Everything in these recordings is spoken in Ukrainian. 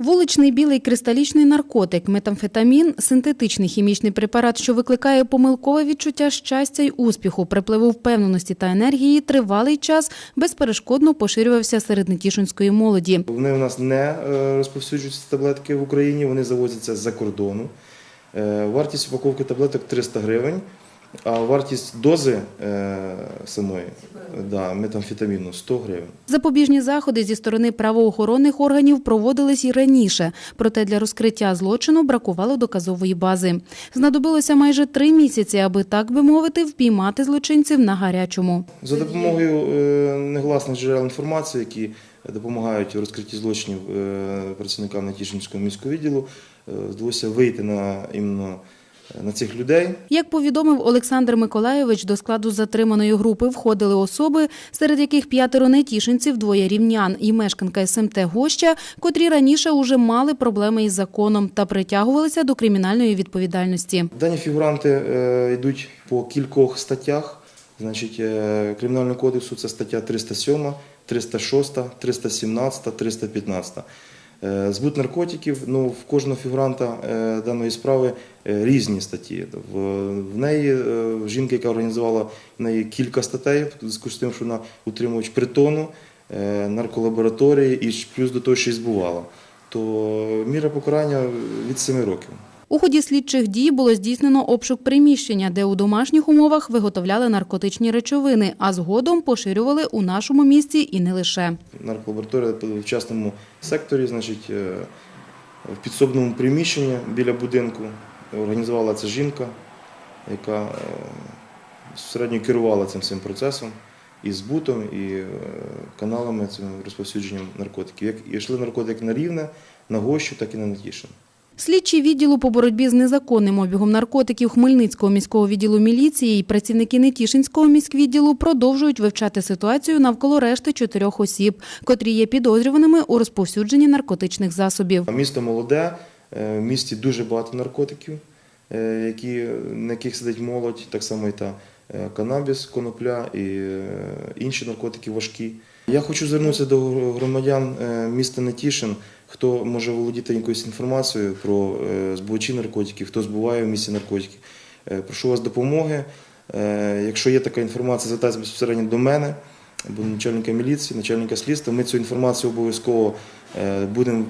Вуличний білий кристалічний наркотик, метамфетамін, синтетичний хімічний препарат, що викликає помилкове відчуття щастя й успіху, припливу впевненості та енергії, тривалий час безперешкодно поширювався серед нетішинської молоді. Вони у нас не е, розповсюджуються таблетки в Україні, вони завозяться з-за кордону. Е, Вартість упаковки таблеток 300 гривень, а вартість дози е, самої да, метамфетаміну 100 гривень. Запобіжні заходи зі сторони правоохоронних органів проводились і раніше, проте для розкриття злочину бракувало доказової бази. Знадобилося майже три місяці, аби так би мовити, впіймати злочинців на гарячому. За допомогою е, негласних джерел інформації, які допомагають у розкритті злочинів е, працівникам Натішинського міського відділу, е, вдалося вийти на іменно на цих людей. Як повідомив Олександр Миколайович, до складу затриманої групи входили особи, серед яких п'ятеро нетішинців, двоє рівнян і мешканка СМТ Гоща, котрі раніше уже мали проблеми із законом та притягувалися до кримінальної відповідальності. Дані фігуранти е, йдуть по кількох статтях. Значить, е, Кримінального кодексу це стаття 307, 306, 317, 315. Е, Збут наркотиків, ну, в кожного фігуранта е, даної справи е, різні статті. В, неї жінка, яка організувала в неї кілька статей, зв'язку з тим, що вона утримувач притону, нарколабораторії і плюс до того, що і збувала. То міра покарання від 7 років. У ході слідчих дій було здійснено обшук приміщення, де у домашніх умовах виготовляли наркотичні речовини, а згодом поширювали у нашому місті і не лише. Нарколабораторія в частному секторі, значить, е, в підсобному приміщенні біля будинку організувала це жінка, яка е, середньо керувала цим всім процесом і збутом, і е, каналами цим розповсюдженням наркотиків. Як йшли наркотики на рівне, на гощу, так і на Нетішин. Слідчі відділу по боротьбі з незаконним обігом наркотиків Хмельницького міського відділу міліції і працівники Нетішинського міськвідділу продовжують вивчати ситуацію навколо решти чотирьох осіб, котрі є підозрюваними у розповсюдженні наркотичних засобів. Місто молоде, е, в місті дуже багато наркотиків, е, на яких сидить молодь, так само і та е, канабіс, конопля і інші наркотики важкі. Я хочу звернутися до громадян міста Нетішин, хто може володіти якоюсь інформацією про е, збувачі наркотиків, хто збуває в місті наркотики. Е, Прошу вас допомоги. Е, Якщо є така інформація, звертайтеся безпосередньо до мене або начальника міліції, начальника слідства. Ми цю інформацію обов'язково будемо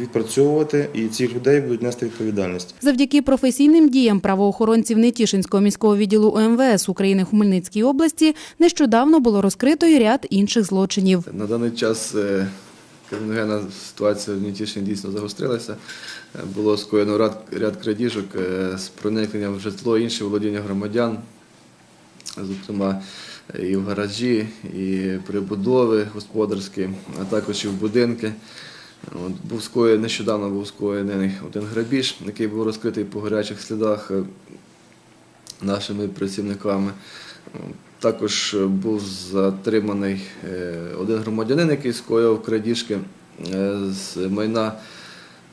відпрацьовувати, і ці людей будуть нести відповідальність. Завдяки професійним діям правоохоронців Нетішинського міського відділу УМВС України в Хмельницькій області нещодавно було розкрито і ряд інших злочинів. На даний час криміногенна ситуація в Нетішині дійсно загострилася. Е, Було скоєно ряд, ряд крадіжок е, з проникненням в житло, інші володіння громадян, зокрема і в гаражі, і прибудови господарські, а також і в будинки. От, був скоєний, нещодавно був скоєний один грабіж, який був розкритий по гарячих слідах е, нашими працівниками. Також був затриманий е, один громадянин, який скоїв крадіжки е, з майна,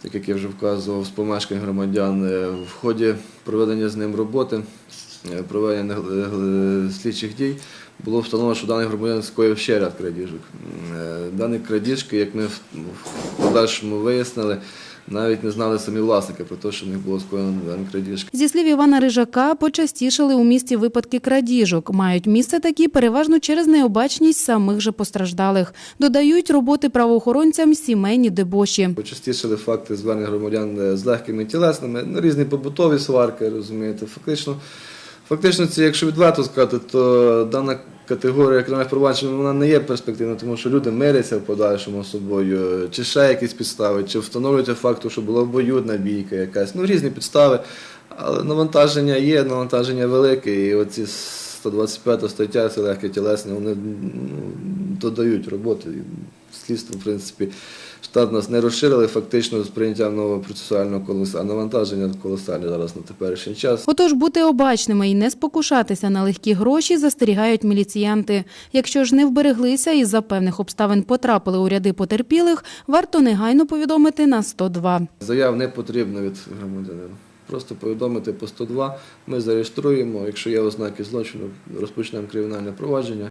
так як я вже вказував, з помешкань громадян. Е, В ході проведення з ним роботи, е, проведення е, слідчих дій, було встановлено, що даний громадянин скоїв ще ряд крадіжок. Е, Дані крадіжки, як ми в подальшому вияснили, навіть не знали самі власники про те, що в них було скоєно дані крадіжки. Зі слів Івана Рижака, почастішали у місті випадки крадіжок. Мають місце такі переважно через необачність самих же постраждалих. Додають роботи правоохоронцям сімейні дебоші. Почастішали факти звернень громадян е, з легкими тілесними, ну, різні побутові сварки, розумієте. Фактично, фактично, це, якщо відверто сказати, то дана категорія кримінальних проваджень вона не є перспективною, тому що люди миряться в подальшому собою, чи ще якісь підстави, чи встановлюється факту, що була обоюдна бійка якась. Ну, різні підстави. Але навантаження є, навантаження велике, і оці 125 стаття, це легке тілесне, вони ну, додають роботи. Слідство, в принципі, штат нас не розширили фактично з прийняттям нового процесуального колеса, а навантаження колосальне зараз на теперішній час. Отож, бути обачними і не спокушатися на легкі гроші застерігають міліціянти. Якщо ж не вбереглися і за певних обставин потрапили у ряди потерпілих, варто негайно повідомити на 102. Заяв не потрібно від громадянина. Просто повідомити по 102, ми зареєструємо, якщо є ознаки злочину, розпочнемо кримінальне провадження.